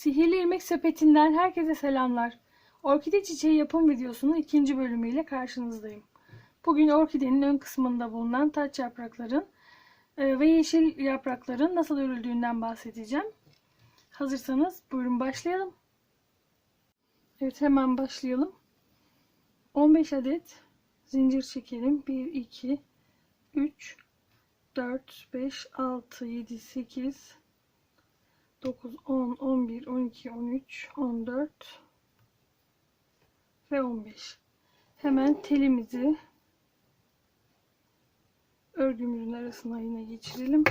Sihirli İlmek Sepetinden herkese selamlar. Orkide çiçeği yapım videosunun ikinci bölümüyle karşınızdayım. Bugün orkidenin ön kısmında bulunan taç yaprakların e, ve yeşil yaprakların nasıl örüldüğünden bahsedeceğim. Hazırsanız buyurun başlayalım. Evet hemen başlayalım. 15 adet zincir çekelim. 1, 2, 3, 4, 5, 6, 7, 8, 9, 10, 11, 12, 13, 14 ve 15. Hemen telimizi örgümüzün arasına yine geçirelim.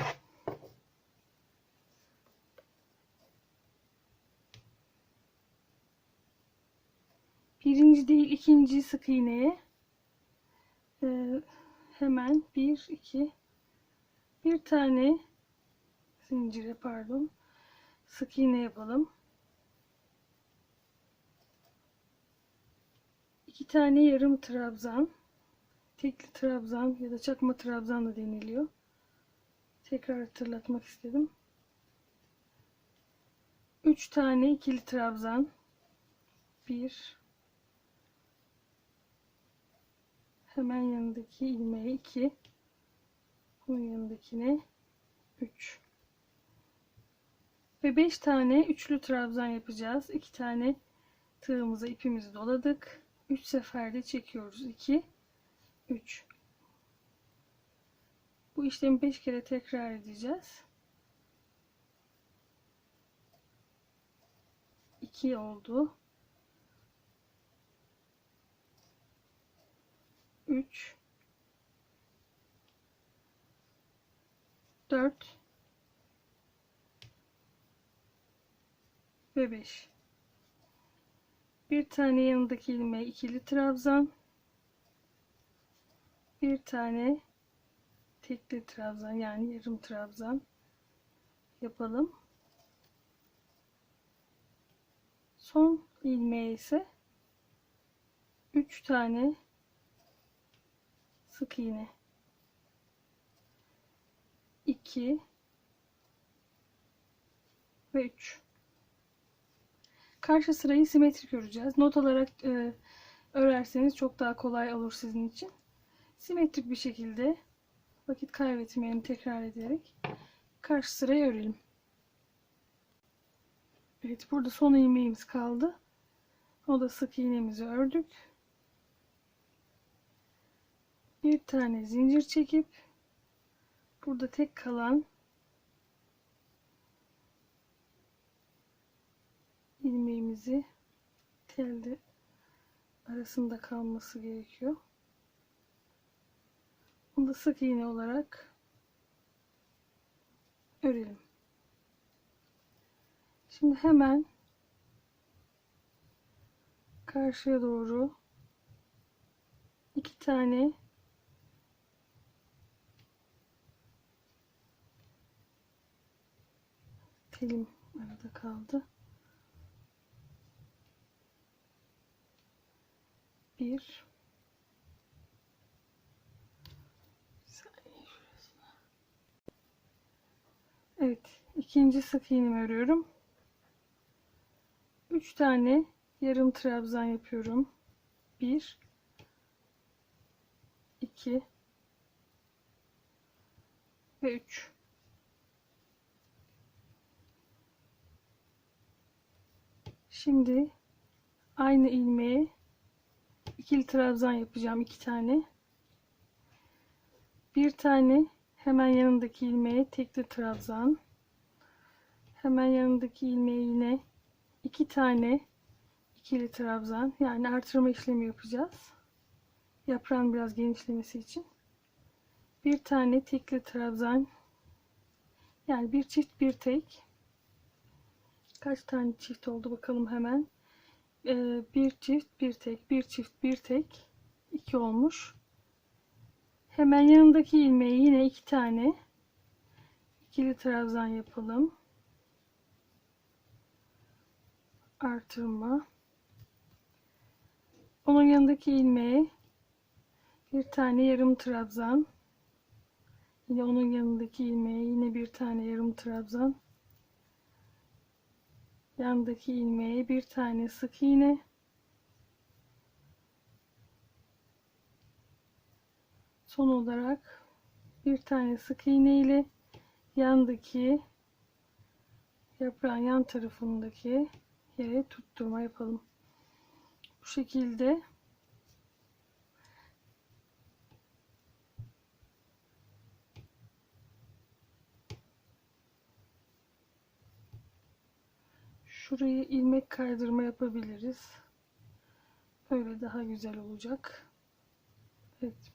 Birinci değil ikinci sık iğneye e, hemen bir iki bir tane zincire pardon sık iğne yapalım. İki tane yarım trabzan, tekli trabzan ya da çakma trabzan da deniliyor. Tekrar hatırlatmak istedim. Üç tane ikili trabzan. Bir. Hemen yanındaki ilmeğe iki. Bunun yanındakine üç. Ve 5 tane üçlü trabzan yapacağız. 2 tane tığımıza ipimizi doladık. 3 seferde çekiyoruz. 2 3 Bu işlemi 5 kere tekrar edeceğiz. 2 oldu. 3 4 ve 5. Bir tane yanındaki ilmeğe ikili trabzan. Bir tane tekli trabzan yani yarım trabzan yapalım. Son ilmeğe ise 3 tane sık iğne. 2 ve 3. Karşı sırayı simetrik öreceğiz. Not alarak e, örerseniz çok daha kolay olur sizin için. Simetrik bir şekilde vakit kaybetmeyelim tekrar ederek karşı sırayı örelim. Evet burada son ilmeğimiz kaldı. O da sık iğnemizi ördük. Bir tane zincir çekip burada tek kalan ilmeğimizi telde arasında kalması gerekiyor. Bunu da sık iğne olarak örelim. Şimdi hemen karşıya doğru iki tane telim arada kaldı. Bir Evet ikinci sık iğnemi örüyorum. Üç tane yarım trabzan yapıyorum. Bir iki ve üç. Şimdi aynı ilmeğe ikili trabzan yapacağım iki tane. Bir tane hemen yanındaki ilmeğe tekli trabzan. Hemen yanındaki ilmeğe yine iki tane ikili trabzan. Yani artırma işlemi yapacağız. Yaprağın biraz genişlemesi için. Bir tane tekli trabzan. Yani bir çift bir tek. Kaç tane çift oldu bakalım hemen. Ee, bir çift bir tek bir çift bir tek iki olmuş. Hemen yanındaki ilmeği yine iki tane ikili trabzan yapalım. Artırma. Onun yanındaki ilmeğe bir tane yarım trabzan. Yine onun yanındaki ilmeğe yine bir tane yarım trabzan yandaki ilmeğe bir tane sık iğne son olarak bir tane sık iğne ile yandaki yaprağın yan tarafındaki yere tutturma yapalım. Bu şekilde şurayı ilmek kaydırma yapabiliriz. Böyle daha güzel olacak. Evet.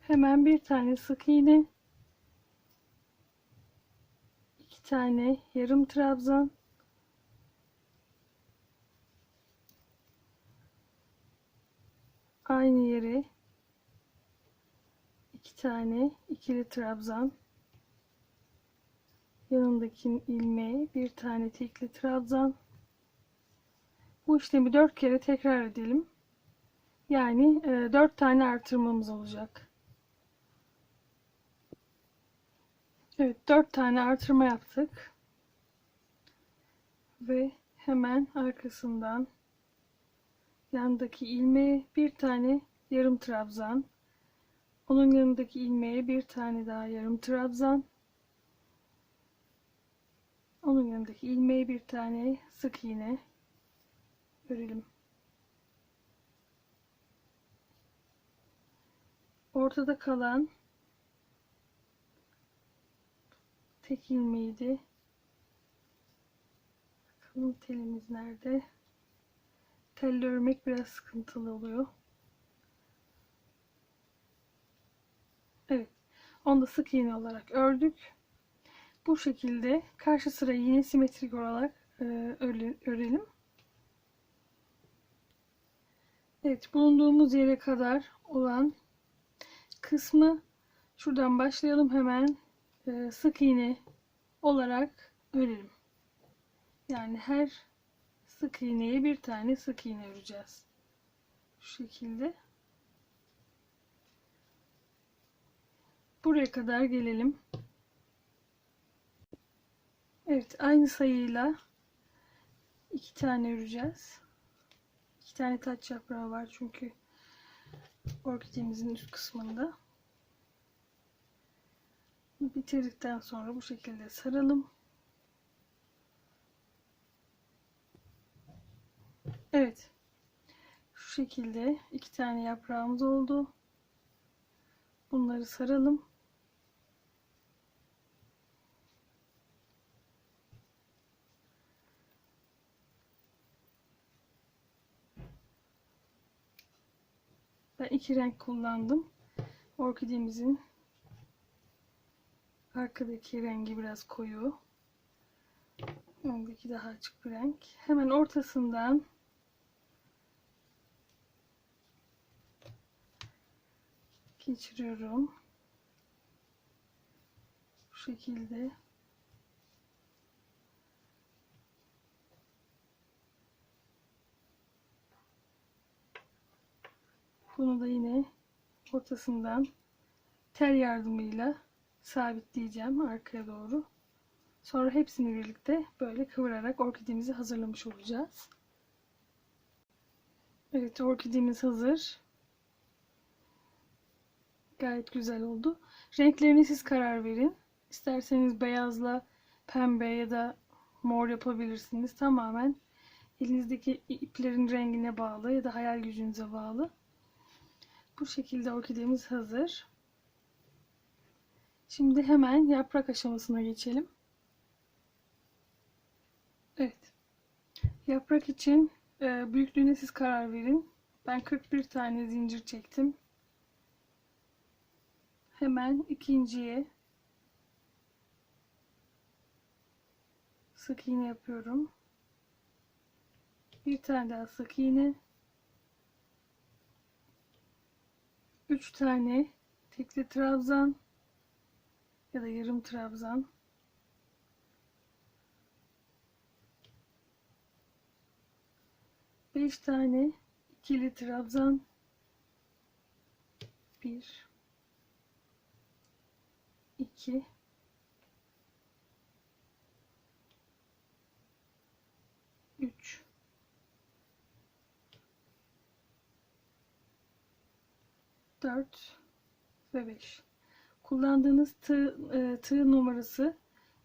Hemen bir tane sık iğne, iki tane yarım trabzan, aynı yere iki tane ikili trabzan, yanındaki ilmeğe bir tane tekli trabzan. Bu işlemi dört kere tekrar edelim. Yani e, dört tane artırmamız olacak. Evet, dört tane artırma yaptık. Ve hemen arkasından yandaki ilmeğe bir tane yarım trabzan. Onun yanındaki ilmeğe bir tane daha yarım trabzan. Onun yanındaki ilmeğe bir tane sık iğne örelim. Ortada kalan tek ilmeğiydi. Bakalım telimiz nerede? Telle örmek biraz sıkıntılı oluyor. Evet. Onu da sık iğne olarak ördük. Bu şekilde karşı sırayı yine simetrik olarak e, örelim. Evet, bulunduğumuz yere kadar olan kısmı şuradan başlayalım hemen e, sık iğne olarak örelim. Yani her sık iğneye bir tane sık iğne öreceğiz. Şu şekilde. Buraya kadar gelelim. Evet, aynı sayıyla iki tane öreceğiz. İki tane taç yaprağı var çünkü orkidemizin üst kısmında. Bitirdikten sonra bu şekilde saralım. Evet. Şu şekilde iki tane yaprağımız oldu. Bunları saralım. Ben iki renk kullandım. Orkidemizin arkadaki rengi biraz koyu. Öndeki daha açık bir renk. Hemen ortasından geçiriyorum. Bu şekilde. Bunu da yine ortasından tel yardımıyla sabitleyeceğim arkaya doğru. Sonra hepsini birlikte böyle kıvırarak orkidemizi hazırlamış olacağız. Evet orkidemiz hazır. Gayet güzel oldu. Renklerine siz karar verin. İsterseniz beyazla pembe ya da mor yapabilirsiniz. Tamamen elinizdeki iplerin rengine bağlı ya da hayal gücünüze bağlı. Bu şekilde orkidemiz hazır. Şimdi hemen yaprak aşamasına geçelim. Evet. Yaprak için e, büyüklüğüne siz karar verin. Ben 41 tane zincir çektim. Hemen ikinciye sık iğne yapıyorum. Bir tane daha sık iğne. 3 tane tekli trabzan ya da yarım trabzan. Beş tane ikili trabzan. Bir. İki 4 ve 5. Kullandığınız tığ, e, tığ numarası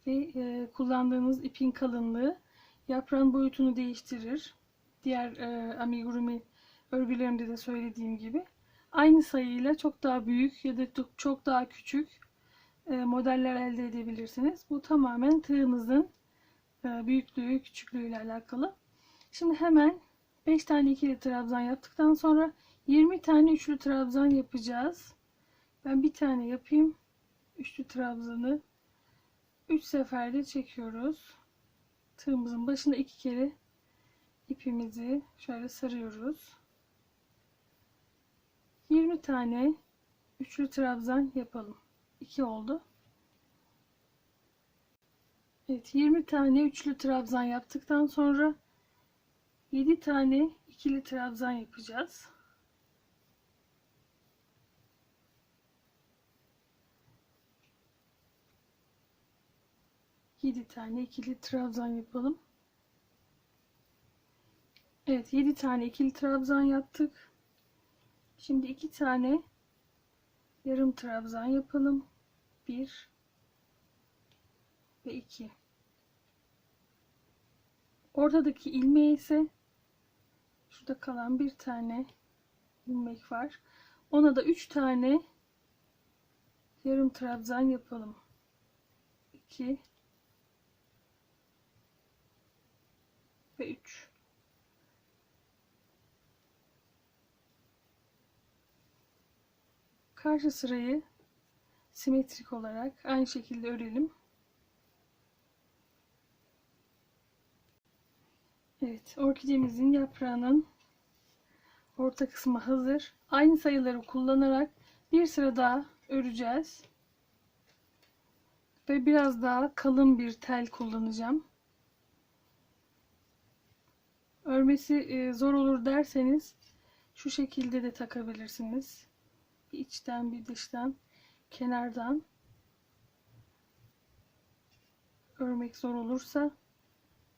ve e, kullandığınız ipin kalınlığı yaprağın boyutunu değiştirir. Diğer e, amigurumi örgülerimde de söylediğim gibi. Aynı sayıyla çok daha büyük ya da çok- daha küçük e, modeller elde edebilirsiniz. Bu tamamen tığınızın e, büyüklüğü, küçüklüğü ile alakalı. Şimdi hemen 5 tane ikili trabzan yaptıktan sonra 20 tane üçlü trabzan yapacağız. Ben bir tane yapayım. Üçlü trabzanı 3 seferde çekiyoruz. Tığımızın başına iki kere ipimizi şöyle sarıyoruz. 20 tane üçlü trabzan yapalım. 2 oldu. Evet 20 tane üçlü trabzan yaptıktan sonra 7 tane ikili trabzan yapacağız. Yedi tane ikili trabzan yapalım. Evet 7 tane ikili trabzan yaptık. Şimdi 2 tane yarım trabzan yapalım. 1 ve 2. Ortadaki ilmeğe ise şurada kalan bir tane ilmek var. Ona da 3 tane yarım trabzan yapalım. 2 ve 3. Karşı sırayı simetrik olarak aynı şekilde örelim. Evet, orkidemizin yaprağının orta kısmı hazır. Aynı sayıları kullanarak bir sıra daha öreceğiz. Ve biraz daha kalın bir tel kullanacağım. Örmesi e, zor olur derseniz şu şekilde de takabilirsiniz. Bir içten bir dıştan, kenardan örmek zor olursa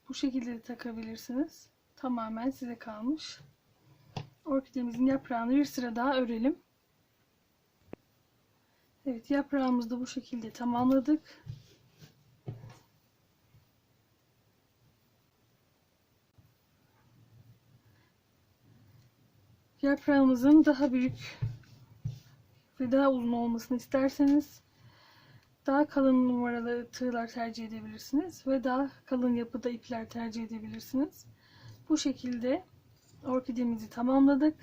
bu şekilde de takabilirsiniz. Tamamen size kalmış. Orkidemizin yaprağını bir sıra daha örelim. Evet yaprağımızı da bu şekilde tamamladık. Yaprağımızın daha büyük ve daha uzun olmasını isterseniz daha kalın numaralı tığlar tercih edebilirsiniz ve daha kalın yapıda ipler tercih edebilirsiniz. Bu şekilde orkidemizi tamamladık.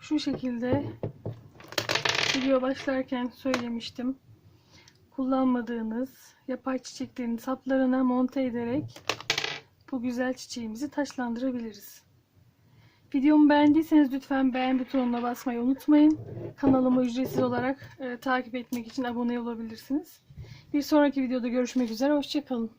Şu şekilde video başlarken söylemiştim. Kullanmadığınız yapay çiçeklerin saplarına monte ederek bu güzel çiçeğimizi taşlandırabiliriz. Videomu beğendiyseniz lütfen beğen butonuna basmayı unutmayın. Kanalımı ücretsiz olarak e, takip etmek için abone olabilirsiniz. Bir sonraki videoda görüşmek üzere. Hoşçakalın.